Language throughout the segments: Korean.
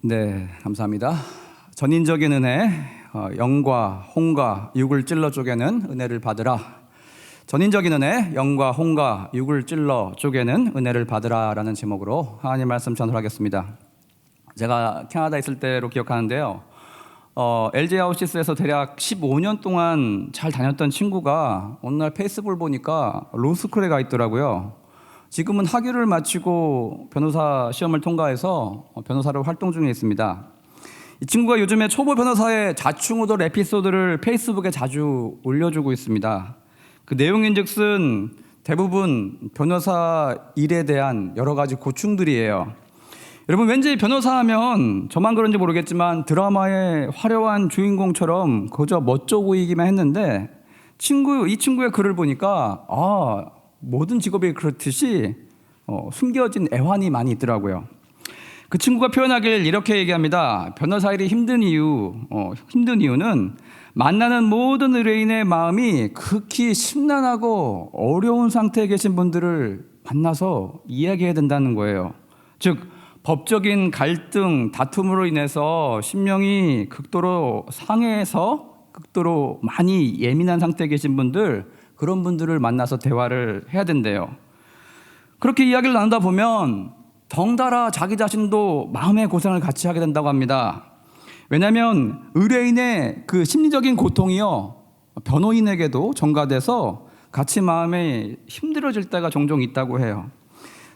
네, 감사합니다. 전인적인 은혜, 어, 영과 홍과 육을 찔러 쪼개는 은혜를 받으라. 전인적인 은혜, 영과 홍과 육을 찔러 쪼개는 은혜를 받으라라는 제목으로 하나님 말씀 전하겠습니다. 제가 캐나다에 있을 때로 기억하는데요. 어, LG 아웃시스에서 대략 15년 동안 잘 다녔던 친구가 어느 날 페이스북을 보니까 로스쿨에 가 있더라고요. 지금은 학위를 마치고 변호사 시험을 통과해서 어, 변호사로 활동 중에 있습니다. 이 친구가 요즘에 초보 변호사의 자충우돌 에피소드를 페이스북에 자주 올려주고 있습니다. 그 내용인즉슨 대부분 변호사 일에 대한 여러 가지 고충들이에요. 여러분 왠지 변호사 하면 저만 그런지 모르겠지만 드라마의 화려한 주인공처럼 그저 멋져 보이기만 했는데 친구 이 친구의 글을 보니까 아 모든 직업이 그렇듯이 어, 숨겨진 애환이 많이 있더라고요. 그 친구가 표현하길 이렇게 얘기합니다. 변호사 일이 힘든 이유, 어, 힘든 이유는 만나는 모든 의뢰인의 마음이 극히 심란하고 어려운 상태에 계신 분들을 만나서 이야기해야 된다는 거예요. 즉 법적인 갈등, 다툼으로 인해서 심령이 극도로 상해서 극도로 많이 예민한 상태에 계신 분들 그런 분들을 만나서 대화를 해야 된대요. 그렇게 이야기를 나누다 보면 덩달아 자기 자신도 마음의 고생을 같이 하게 된다고 합니다. 왜냐하면 의뢰인의 그 심리적인 고통이요 변호인에게도 전가돼서 같이 마음이 힘들어질 때가 종종 있다고 해요.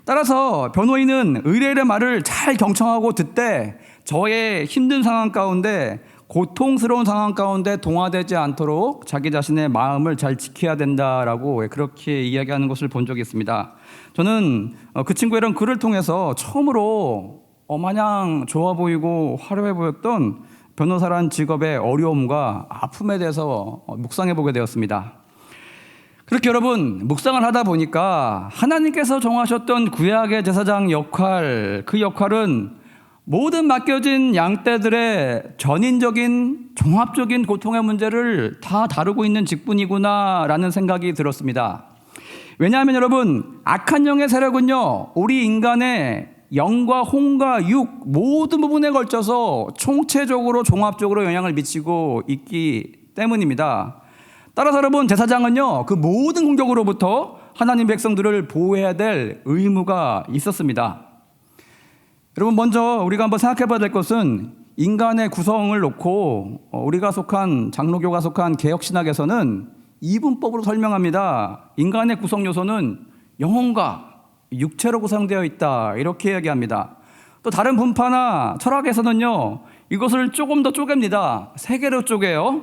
따라서 변호인은 의뢰인의 말을 잘 경청하고 듣되 저의 힘든 상황 가운데 고통스러운 상황 가운데 동화되지 않도록 자기 자신의 마음을 잘 지켜야 된다라고 그렇게 이야기하는 것을 본 적이 있습니다. 저는 어, 그 친구의 이런 글을 통해서 처음으로 어, 마냥 좋아 보이고 화려해 보였던 변호사란 직업의 어려움과 아픔에 대해서 어, 묵상해 보게 되었습니다. 그렇게 여러분 묵상을 하다 보니까 하나님께서 정하셨던 구약의 제사장 역할 그 역할은 모든 맡겨진 양떼들의 전인적인 종합적인 고통의 문제를 다 다루고 있는 직분이구나라는 생각이 들었습니다. 왜냐하면 여러분 악한 영의 세력은요 우리 인간의 영과 홍과 육 모든 부분에 걸쳐서 총체적으로 종합적으로 영향을 미치고 있기 때문입니다. 따라서 여러분 제사장은요 그 모든 공격으로부터 하나님 백성들을 보호해야 될 의무가 있었습니다. 여러분 먼저 우리가 한번 생각해 봐야 될 것은 인간의 구성을 놓고 어, 우리가 속한 장로교가 속한 개혁신학에서는 이분법으로 설명합니다. 인간의 구성 요소는 영혼과 육체로 구성되어 있다 이렇게 얘기합니다. 또 다른 분파나 철학에서는요 이것을 조금 더 쪼갭니다. 세 개로 쪼개요.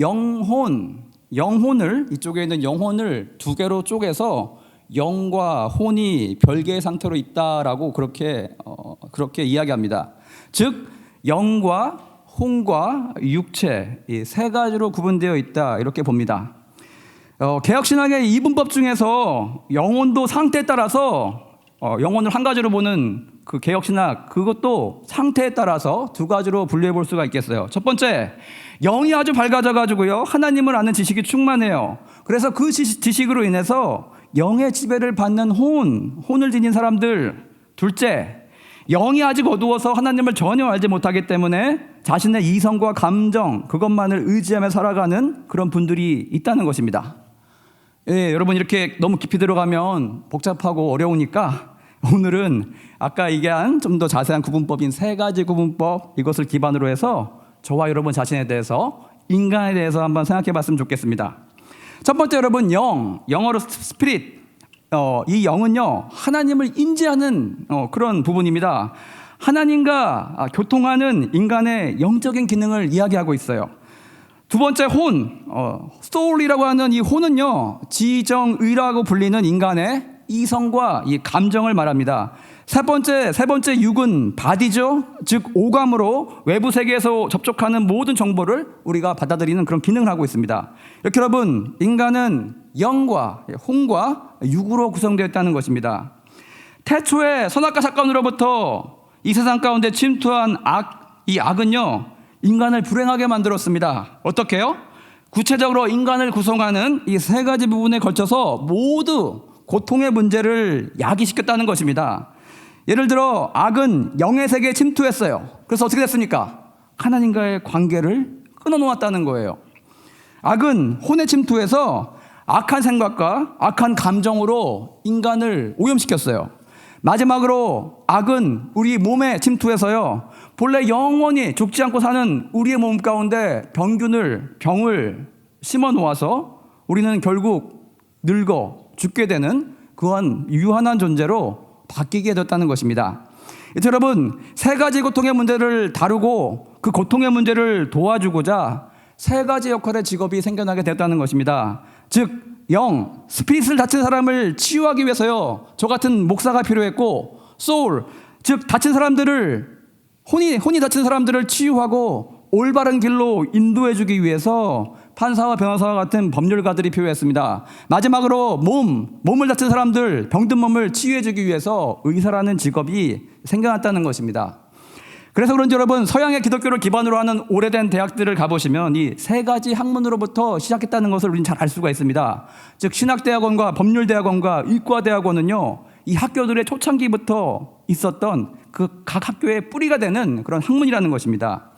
영혼, 영혼을 이쪽에 있는 영혼을 두 개로 쪼개서 영과 혼이 별개의 상태로 있다라고 그렇게 어, 그렇게 이야기합니다. 즉 영과 혼과 육체 이 세 가지로 구분되어 있다 이렇게 봅니다. 어, 개혁신학의 이분법 중에서 영혼도 상태에 따라서 어, 영혼을 한 가지로 보는 그 개혁신학 그것도 상태에 따라서 두 가지로 분류해 볼 수가 있겠어요. 첫 번째 영이 아주 밝아져 가지고요 하나님을 아는 지식이 충만해요. 그래서 그 지식으로 인해서 영의 지배를 받는 혼, 혼을 지닌 사람들. 둘째, 영이 아직 어두워서 하나님을 전혀 알지 못하기 때문에 자신의 이성과 감정, 그것만을 의지하며 살아가는 그런 분들이 있다는 것입니다. 예, 여러분 이렇게 너무 깊이 들어가면 복잡하고 어려우니까 오늘은 아까 얘기한 좀 더 자세한 구분법인 세 가지 구분법 이것을 기반으로 해서 저와 여러분 자신에 대해서 인간에 대해서 한번 생각해 봤으면 좋겠습니다. 첫 번째 여러분 영, 영어로 스피릿. 어, 이 영은요 하나님을 인지하는 어, 그런 부분입니다. 하나님과 아, 교통하는 인간의 영적인 기능을 이야기하고 있어요. 두 번째 혼, 어, soul이라고 하는 이 혼은요 지정의라고 불리는 인간의 이성과 이 감정을 말합니다. 세 번째, 세 번째 육은 바디죠. 즉, 오감으로 외부 세계에서 접촉하는 모든 정보를 우리가 받아들이는 그런 기능을 하고 있습니다. 이렇게 여러분, 인간은 영과 홍과 육으로 구성되어 있다는 것입니다. 태초에 선악과 사건으로부터 이 세상 가운데 침투한 악, 이 악은요, 인간을 불행하게 만들었습니다. 어떻게요? 구체적으로 인간을 구성하는 이 세 가지 부분에 걸쳐서 모두 고통의 문제를 야기시켰다는 것입니다. 예를 들어 악은 영의 세계에 침투했어요. 그래서 어떻게 됐습니까? 하나님과의 관계를 끊어놓았다는 거예요. 악은 혼에 침투해서 악한 생각과 악한 감정으로 인간을 오염시켰어요. 마지막으로 악은 우리 몸에 침투해서요. 본래 영원히 죽지 않고 사는 우리의 몸 가운데 병균을 병을 심어 놓아서 우리는 결국 늙어 죽게 되는 그한 유한한 존재로 바뀌게 됐다는 것입니다. 여러분 세 가지 고통의 문제를 다루고 그 고통의 문제를 도와주고자 세 가지 역할의 직업이 생겨나게 됐다는 것입니다. 즉 영, 스피릿을 다친 사람을 치유하기 위해서요. 저 같은 목사가 필요했고 소울, 즉 다친 사람들을 혼이 혼이 다친 사람들을 치유하고 올바른 길로 인도해 주기 위해서 판사와 변호사와 같은 법률가들이 필요했습니다. 마지막으로 몸, 몸을 다친 사람들, 병든 몸을 치유해 주기 위해서 의사라는 직업이 생겨났다는 것입니다. 그래서 그런지 여러분 서양의 기독교를 기반으로 하는 오래된 대학들을 가보시면 이 세 가지 학문으로부터 시작했다는 것을 우리는 잘 알 수가 있습니다. 즉 신학대학원과 법률대학원과 의과대학원은요 이 학교들의 초창기부터 있었던 그 각 학교의 뿌리가 되는 그런 학문이라는 것입니다.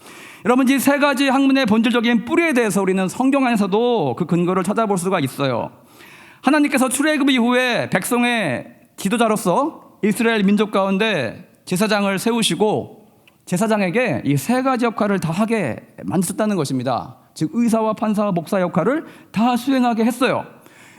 여러분 이 세 가지 학문의 본질적인 뿌리에 대해서 우리는 성경 안에서도 그 근거를 찾아볼 수가 있어요. 하나님께서 출애굽 이후에 백성의 지도자로서 이스라엘 민족 가운데 제사장을 세우시고 제사장에게 이 세 가지 역할을 다 하게 만드셨다는 것입니다. 즉 의사와 판사와 목사 역할을 다 수행하게 했어요.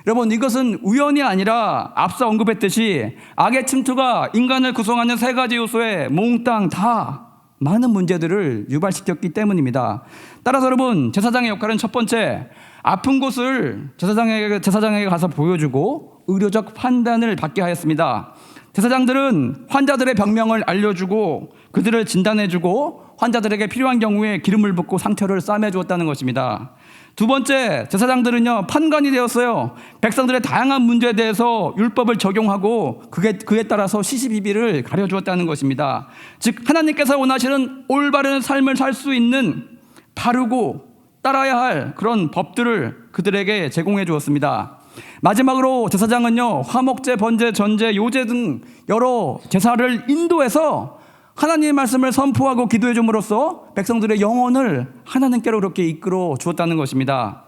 여러분 이것은 우연이 아니라 앞서 언급했듯이 악의 침투가 인간을 구성하는 세 가지 요소에 몽땅 다 많은 문제들을 유발시켰기 때문입니다. 따라서 여러분 제사장의 역할은 첫 번째 아픈 곳을 제사장에게 제사장에게 가서 보여주고 의료적 판단을 받게 하였습니다. 제사장들은 환자들의 병명을 알려주고 그들을 진단해주고 환자들에게 필요한 경우에 기름을 붓고 상처를 싸매 주었다는 것입니다. 두 번째, 제사장들은요, 판관이 되었어요. 백성들의 다양한 문제에 대해서 율법을 적용하고 그게, 그에 따라서 시시비비를 가려주었다는 것입니다. 즉, 하나님께서 원하시는 올바른 삶을 살 수 있는 바르고 따라야 할 그런 법들을 그들에게 제공해 주었습니다. 마지막으로 제사장은요, 화목제, 번제, 전제, 요제 등 여러 제사를 인도해서 하나님의 말씀을 선포하고 기도해 줌으로써 백성들의 영혼을 하나님께로 그렇게 이끌어 주었다는 것입니다.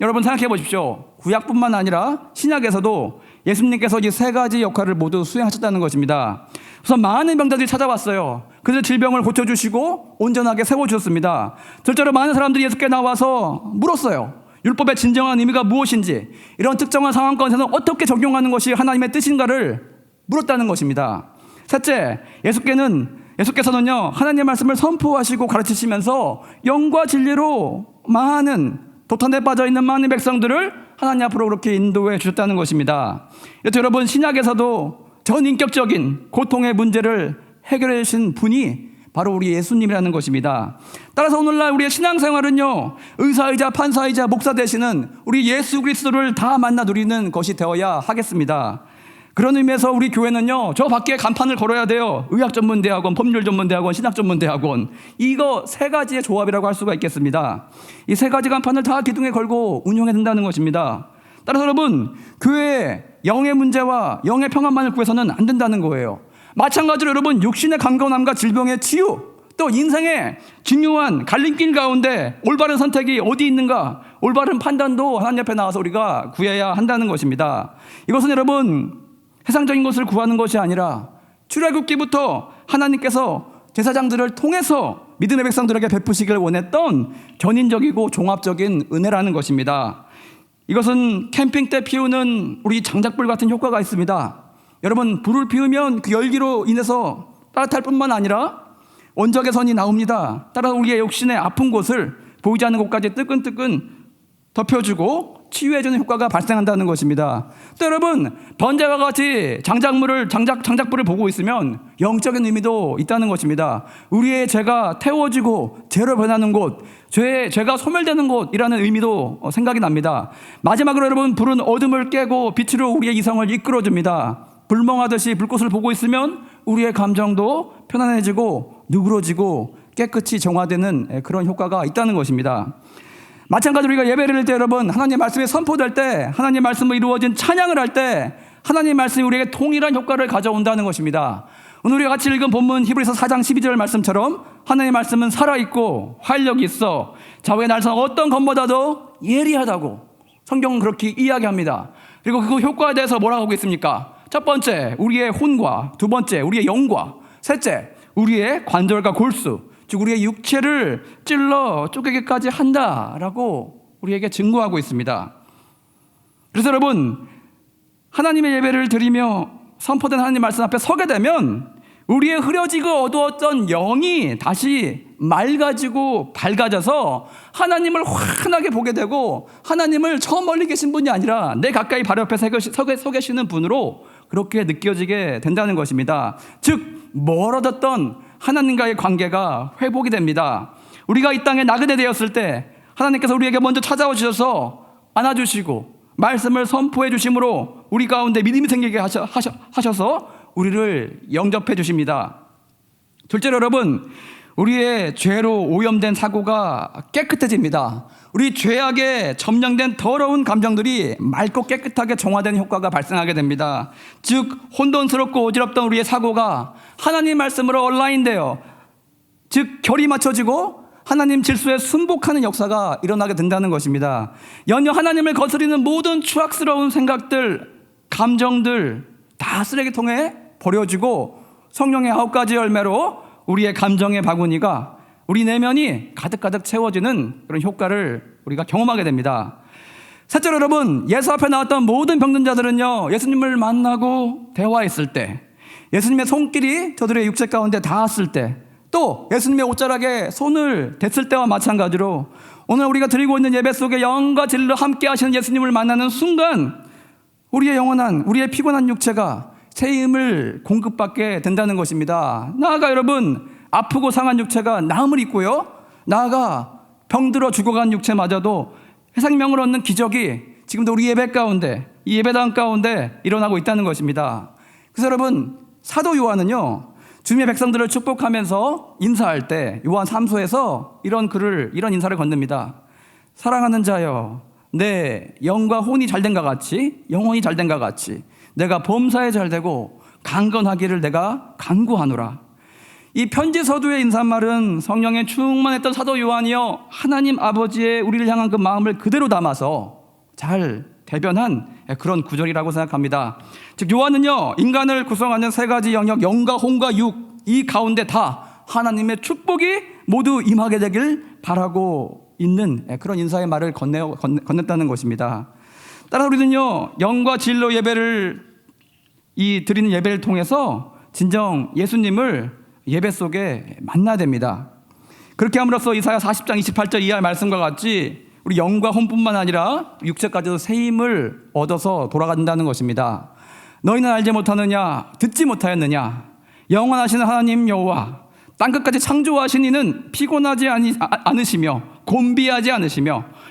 여러분 생각해 보십시오. 구약뿐만 아니라 신약에서도 예수님께서 이 세 가지 역할을 모두 수행하셨다는 것입니다. 우선 많은 병자들이 찾아왔어요. 그들 질병을 고쳐주시고 온전하게 세워주셨습니다. 절대로 많은 사람들이 예수께 나와서 물었어요. 율법의 진정한 의미가 무엇인지, 이런 특정한 상황권에서는 어떻게 적용하는 것이 하나님의 뜻인가를 물었다는 것입니다. 셋째, 예수께는 예수께서는요 하나님의 말씀을 선포하시고 가르치시면서 영과 진리로 많은 도탄에 빠져 있는 많은 백성들을 하나님 앞으로 그렇게 인도해 주셨다는 것입니다. 여튼 여러분 신약에서도 전인격적인 고통의 문제를 해결해 주신 분이 바로 우리 예수님이라는 것입니다. 따라서 오늘날 우리의 신앙생활은요 의사이자 판사이자 목사 되시는 우리 예수 그리스도를 다 만나 누리는 것이 되어야 하겠습니다. 그런 의미에서 우리 교회는요, 저 밖에 간판을 걸어야 돼요. 의학 전문 대학원, 법률 전문 대학원, 신학 전문 대학원. 이거 세 가지의 조합이라고 할 수가 있겠습니다. 이 세 가지 간판을 다 기둥에 걸고 운영해야 된다는 것입니다. 따라서 여러분, 교회의 영의 문제와 영의 평안만을 구해서는 안 된다는 거예요. 마찬가지로 여러분, 육신의 강건함과 질병의 치유, 또 인생의 중요한 갈림길 가운데 올바른 선택이 어디 있는가, 올바른 판단도 하나님 앞에 나와서 우리가 구해야 한다는 것입니다. 이것은 여러분, 세상적인 것을 구하는 것이 아니라 출애굽기부터 하나님께서 제사장들을 통해서 믿음의 백성들에게 베푸시기를 원했던 견인적이고 종합적인 은혜라는 것입니다. 이것은 캠핑 때 피우는 우리 장작불 같은 효과가 있습니다. 여러분 불을 피우면 그 열기로 인해서 따뜻할 뿐만 아니라 원적의 선이 나옵니다. 따라 우리의 욕심의 아픈 곳을 보이지 않는 곳까지 뜨끈뜨끈 덮여주고 치유해주는 효과가 발생한다는 것입니다. 또 여러분 번제와 같이 장작물을 장작 장작불을 보고 있으면 영적인 의미도 있다는 것입니다. 우리의 죄가 태워지고 죄로 변하는 곳, 죄 죄가 소멸되는 곳이라는 의미도 생각이 납니다. 마지막으로 여러분 불은 어둠을 깨고 빛으로 우리의 이성을 이끌어줍니다. 불멍하듯이 불꽃을 보고 있으면 우리의 감정도 편안해지고 누그러지고 깨끗이 정화되는 그런 효과가 있다는 것입니다. 마찬가지로 우리가 예배를 할 때 여러분 하나님 말씀이 선포될 때 하나님 말씀으로 이루어진 찬양을 할 때 하나님 말씀이 우리에게 동일한 효과를 가져온다는 것입니다. 오늘 우리가 같이 읽은 본문 히브리서 4장 12절 말씀처럼 하나님의 말씀은 살아있고 활력이 있어 좌우의 날선 어떤 것보다도 예리하다고 성경은 그렇게 이야기합니다. 그리고 그 효과에 대해서 뭐라고 하고 있습니까? 첫 번째, 우리의 혼과 두 번째, 우리의 영과 셋째, 우리의 관절과 골수 즉 우리의 육체를 찔러 쪼개기까지 한다라고 우리에게 증거하고 있습니다. 그래서 여러분 하나님의 예배를 드리며 선포된 하나님 말씀 앞에 서게 되면 우리의 흐려지고 어두웠던 영이 다시 맑아지고 밝아져서 하나님을 환하게 보게 되고 하나님을 저 멀리 계신 분이 아니라 내 가까이 바로 옆에 서 계시는 분으로 그렇게 느껴지게 된다는 것입니다. 즉 멀어졌던 하나님과의 관계가 회복이 됩니다. 우리가 이 땅에 나그네 되었을 때 하나님께서 우리에게 먼저 찾아와 주셔서 안아주시고 말씀을 선포해 주심으로 우리 가운데 믿음이 생기게 하셔, 하셔, 하셔서 우리를 영접해 주십니다. 둘째로 여러분, 우리의 죄로 오염된 사고가 깨끗해집니다. 우리 죄악에 점령된 더러운 감정들이 맑고 깨끗하게 정화되는 효과가 발생하게 됩니다. 즉, 혼돈스럽고 어지럽던 우리의 사고가 하나님 말씀으로 온라인되어 즉 결이 맞춰지고 하나님 질서에 순복하는 역사가 일어나게 된다는 것입니다. 연여 하나님을 거스리는 모든 추악스러운 생각들, 감정들 다 쓰레기통에 버려지고 성령의 아홉 가지 열매로 우리의 감정의 바구니가 우리 내면이 가득가득 채워지는 그런 효과를 우리가 경험하게 됩니다. 셋째로 여러분, 예수 앞에 나왔던 모든 병든 자들은요, 예수님을 만나고 대화했을 때, 예수님의 손길이 저들의 육체 가운데 닿았을 때, 또 예수님의 옷자락에 손을 댔을 때와 마찬가지로 오늘 우리가 드리고 있는 예배 속에 영과 진리로 함께 하시는 예수님을 만나는 순간 우리의 영원한 우리의 피곤한 육체가 새 힘을 공급받게 된다는 것입니다. 나아가 여러분 아프고 상한 육체가 나음을 입고요. 나아가 병들어 죽어간 육체마저도 해생명을 얻는 기적이 지금도 우리 예배 가운데 이 예배당 가운데 일어나고 있다는 것입니다. 그래서 여러분 사도 요한은요 주님의 백성들을 축복하면서 인사할 때 요한 3소에서 이런 글을 이런 인사를 건넵니다. 사랑하는 자여 내 영과 혼이 잘된 것 같이 영혼이 잘된 것 같이 내가 범사에 잘 되고 강건하기를 내가 간구하노라. 이 편지 서두의 인사말은 성령에 충만했던 사도 요한이요 하나님 아버지의 우리를 향한 그 마음을 그대로 담아서 잘 대변한 그런 구절이라고 생각합니다. 즉 요한은요 인간을 구성하는 세 가지 영역 영과 혼과 육 이 가운데 다 하나님의 축복이 모두 임하게 되길 바라고 있는 그런 인사의 말을 건네, 건넸다는 것입니다. 따라 우리는요 영과 진로 예배를 이 드리는 예배를 통해서 진정 예수님을 예배 속에 만나야 됩니다. 그렇게 함으로써 이사야 40장 28절 이하의 말씀과 같이 우리 영과 혼뿐만 아니라 육체까지도 새 힘을 얻어서 돌아간다는 것입니다. 너희는 알지 못하느냐 듣지 못하였느냐 영원하신 하나님 여호와 땅 끝까지 창조하신 이는 피곤하지 아, 않으시며 곤비하지 않으시며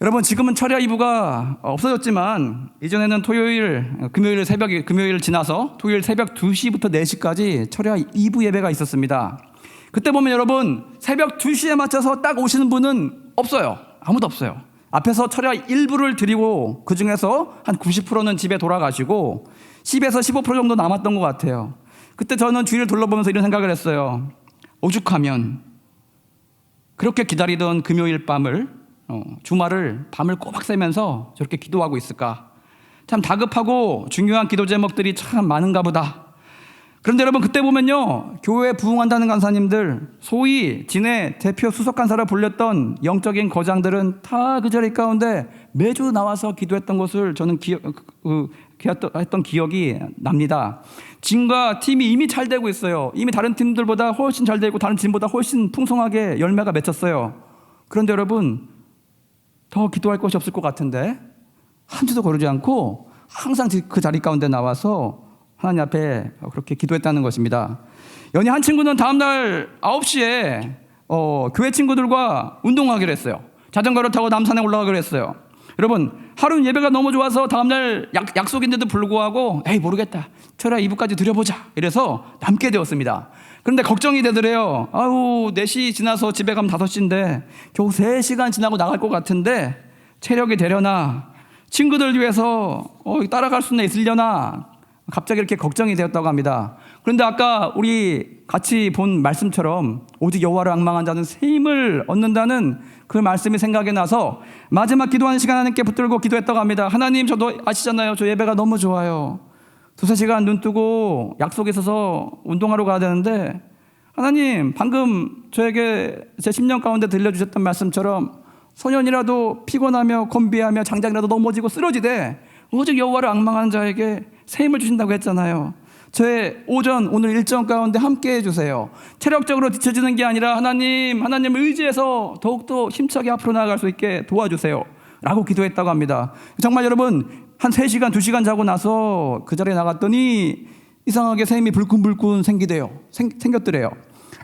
여러분 지금은 철야 이부가 없어졌지만 이전에는 토요일 금요일 새벽이 금요일 지나서 토요일 새벽 2시부터 4시까지 철야 2부 예배가 있었습니다. 그때 보면 여러분 새벽 2시에 맞춰서 딱 오시는 분은 없어요. 아무도 없어요. 앞에서 철야 1부를 드리고 그 중에서 한 90%는 집에 돌아가시고 10에서 15% 정도 남았던 것 같아요. 그때 저는 주위를 둘러보면서 이런 생각을 했어요. 오죽하면 그렇게 기다리던 금요일 밤을 어, 주말을 밤을 꼬박 새면서 저렇게 기도하고 있을까? 참 다급하고 중요한 기도 제목들이 참 많은가 보다. 그런데 여러분 그때 보면요 교회에 부흥한다는 간사님들 소위 진해 대표 수석 간사를 불렸던 영적인 거장들은 다 그 자리 가운데 매주 나와서 기도했던 것을 저는 기억, 그, 했던 기억이 납니다. 진과 팀이 이미 잘 되고 있어요. 이미 다른 팀들보다 훨씬 잘 되고 다른 팀보다 훨씬 풍성하게 열매가 맺혔어요. 그런데 여러분 더 기도할 것이 없을 것 같은데 한 주도 거르지 않고 항상 그 자리 가운데 나와서 하나님 앞에 그렇게 기도했다는 것입니다. 연희 한 친구는 다음날 9시에 어, 교회 친구들과 운동하기로 했어요. 자전거를 타고 남산에 올라가기로 했어요. 여러분 하루는 예배가 너무 좋아서 다음날 약, 약속인데도 불구하고 에이 모르겠다. 철야 2부까지 드려보자. 이래서 남게 되었습니다. 그런데 걱정이 되더래요. 아우 4시 지나서 집에 가면 5시인데 겨우 3시간 지나고 나갈 것 같은데 체력이 되려나 친구들 위해서 어, 따라갈 수는 있으려나 갑자기 이렇게 걱정이 되었다고 합니다. 그런데 아까 우리 같이 본 말씀처럼 오직 여호와를 악망한 자는 새 힘을 얻는다는 그 말씀이 생각이 나서 마지막 기도하는 시간 하나님께 붙들고 기도했다고 합니다. 하나님 저도 아시잖아요. 저 예배가 너무 좋아요. 두세 시간 눈 뜨고 약속이 있어서 운동하러 가야 되는데 하나님 방금 저에게 제 10년 가운데 들려주셨던 말씀처럼 소년이라도 피곤하며 건비하며 장장이라도 넘어지고 쓰러지되 오직 여호와를 악망하는 자에게 새 힘을 주신다고 했잖아요. 저의 오전 오늘 일정 가운데 함께 해주세요. 체력적으로 뒤처지는 게 아니라 하나님 하나님 의지해서 더욱더 힘차게 앞으로 나아갈 수 있게 도와주세요. 라고 기도했다고 합니다. 정말 여러분 한 3시간 2시간 자고 나서 그 자리에 나갔더니 이상하게 새 힘이 불끈불끈 생기대요. 생, 생겼더래요.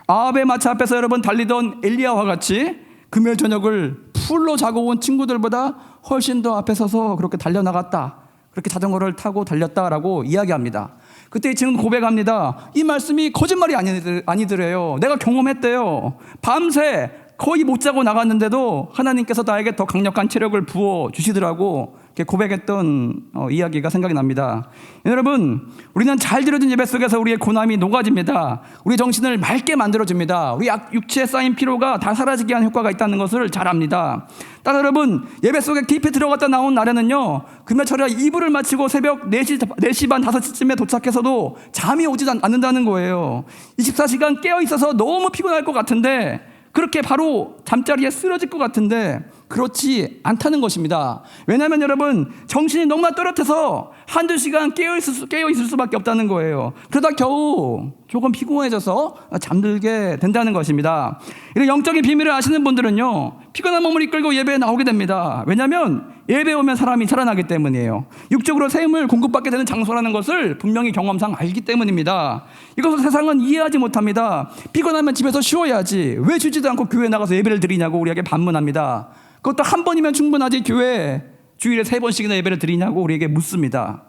아합의 마차 앞에서 여러분 달리던 엘리야와 같이 금요일 저녁을 풀로 자고 온 친구들보다 훨씬 더 앞에 서서 그렇게 달려나갔다. 그렇게 자전거를 타고 달렸다라고 이야기합니다. 그때 이 친구는 고백합니다. 이 말씀이 거짓말이 아니들, 아니더래요. 내가 경험했대요. 밤새 거의 못 자고 나갔는데도 하나님께서 나에게 더 강력한 체력을 부어 주시더라고. 고백했던 어, 이야기가 생각이 납니다. 여러분, 우리는 잘 들어진 예배 속에서 우리의 고난이 녹아집니다. 우리 정신을 맑게 만들어줍니다. 우리 약- 육체에 쌓인 피로가 다 사라지게 하는 효과가 있다는 것을 잘 압니다. 따라 여러분, 예배 속에 깊이 들어갔다 나온 날에는요, 금요철에 이불을 마치고 새벽 4시, 4시 반 5시쯤에 도착해서도 잠이 오지 않- 않는다는 거예요. 24시간 깨어 있어서 너무 피곤할 것 같은데, 그렇게 바로 잠자리에 쓰러질 것 같은데 그렇지 않다는 것입니다. 왜냐하면 여러분 정신이 너무나 또렷해서 한두 시간 깨어 있을, 수, 깨어 있을 수밖에 없다는 거예요. 그러다 겨우 조금 피곤해져서 잠들게 된다는 것입니다. 이런 영적인 비밀을 아시는 분들은요 피곤한 몸을 이끌고 예배에 나오게 됩니다. 왜냐하면 예배 오면 사람이 살아나기 때문이에요. 육적으로 새 힘을 공급받게 되는 장소라는 것을 분명히 경험상 알기 때문입니다. 이것을 세상은 이해하지 못합니다. 피곤하면 집에서 쉬어야지. 왜 쉬지도 않고 교회 나가서 예배를 드리냐고 우리에게 반문합니다. 그것도 한 번이면 충분하지 교회 주일에 세 번씩이나 예배를 드리냐고 우리에게 묻습니다.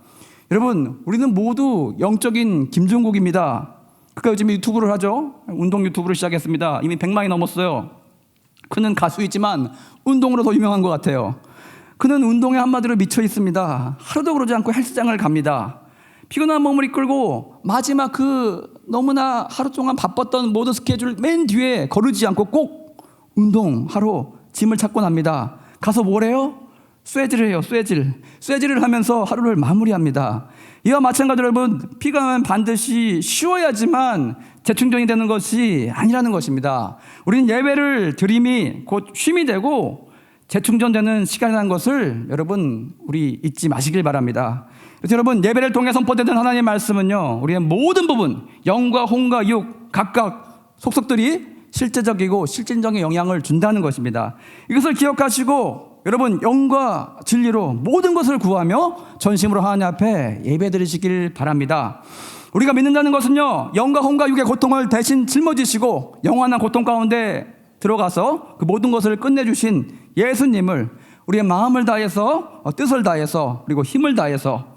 여러분, 우리는 모두 영적인 김종국입니다. 그가 요즘 유튜브를 하죠. 운동 유튜브를 시작했습니다. 이미 100만이 넘었어요. 그는 가수이지만 운동으로 더 유명한 것 같아요. 그는 운동에 한마디로 미쳐 있습니다. 하루도 그러지 않고 헬스장을 갑니다. 피곤한 몸을 이끌고 마지막 그 너무나 하루 동안 바빴던 모든 스케줄 맨 뒤에 거르지 않고 꼭 운동하러 짐을 찾고 납니다. 가서 뭐래요? 쇠질을 해요, 쇠질. 쇠질을 하면서 하루를 마무리합니다. 이와 마찬가지로 여러분, 나면 반드시 쉬어야지만 재충전이 되는 것이 아니라는 것입니다. 우리는 예배를 드림이 곧 쉼이 되고 재충전되는 시간이라는 것을 여러분, 우리 잊지 마시길 바랍니다. 그래서 여러분, 예배를 통해 선포되는 하나님의 말씀은요, 우리의 모든 부분, 영과 혼과 육, 각각 속속들이 실제적이고 실질적인 영향을 준다는 것입니다. 이것을 기억하시고 여러분 영과 진리로 모든 것을 구하며 전심으로 하나님 앞에 예배드리시길 바랍니다. 우리가 믿는다는 것은요 영과 혼과 육의 고통을 대신 짊어지시고 영원한 고통 가운데 들어가서 그 모든 것을 끝내주신 예수님을 우리의 마음을 다해서 어, 뜻을 다해서 그리고 힘을 다해서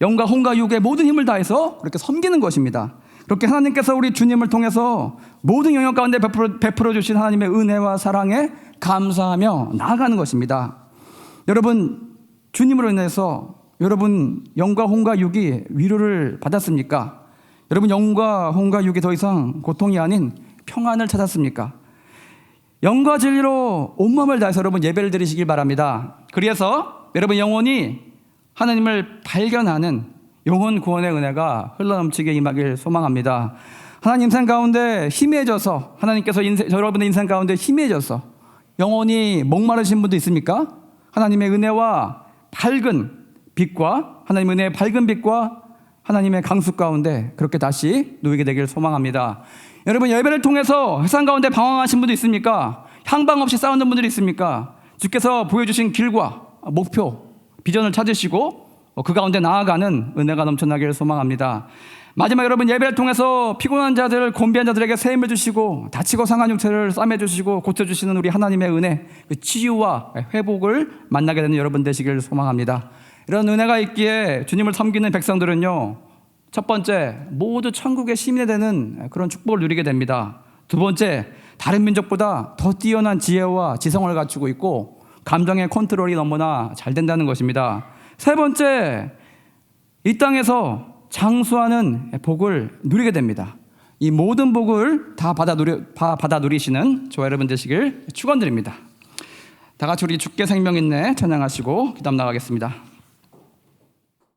영과 혼과 육의 모든 힘을 다해서 그렇게 섬기는 것입니다. 그렇게 하나님께서 우리 주님을 통해서 모든 영역 가운데 베풀어, 베풀어 주신 하나님의 은혜와 사랑에 감사하며 나아가는 것입니다. 여러분 주님으로 인해서 여러분 영과 혼과 육이 위로를 받았습니까? 여러분 영과 혼과 육이 더 이상 고통이 아닌 평안을 찾았습니까? 영과 진리로 온 마음을 다해서 여러분 예배를 드리시길 바랍니다. 그래서 여러분 영혼이 하나님을 발견하는 영혼 구원의 은혜가 흘러넘치게 임하길 소망합니다. 하나님 인생 가운데 희미해져서 하나님께서 인생, 여러분의 인생 가운데 희미해져서 영혼이 목마르신 분도 있습니까? 하나님의 은혜와 밝은 빛과 하나님의 은혜의 밝은 빛과 하나님의 강수 가운데 그렇게 다시 누이게 되길 소망합니다. 여러분 예배를 통해서 회상 가운데 방황하신 분도 있습니까? 향방 없이 싸우는 분들이 있습니까? 주께서 보여주신 길과 목표, 비전을 찾으시고 그 가운데 나아가는 은혜가 넘쳐나기를 소망합니다. 마지막 여러분 예배를 통해서 피곤한 자들, 곤비한 자들에게 새 힘을 주시고 다치고 상한 육체를 싸매 주시고 고쳐 주시는 우리 하나님의 은혜, 그 치유와 회복을 만나게 되는 여러분 되시길 소망합니다. 이런 은혜가 있기에 주님을 섬기는 백성들은요. 첫 번째, 모두 천국의 시민이 되는 그런 축복을 누리게 됩니다. 두 번째, 다른 민족보다 더 뛰어난 지혜와 지성을 갖추고 있고 감정의 컨트롤이 너무나 잘 된다는 것입니다. 세 번째, 이 땅에서 장수하는 복을 누리게 됩니다. 이 모든 복을 다 받아 누리 다 받아 누리시는 저 여러분 되시길 축원드립니다. 다 같이 우리 주께 생명 있네 찬양하시고 기도함 나가겠습니다.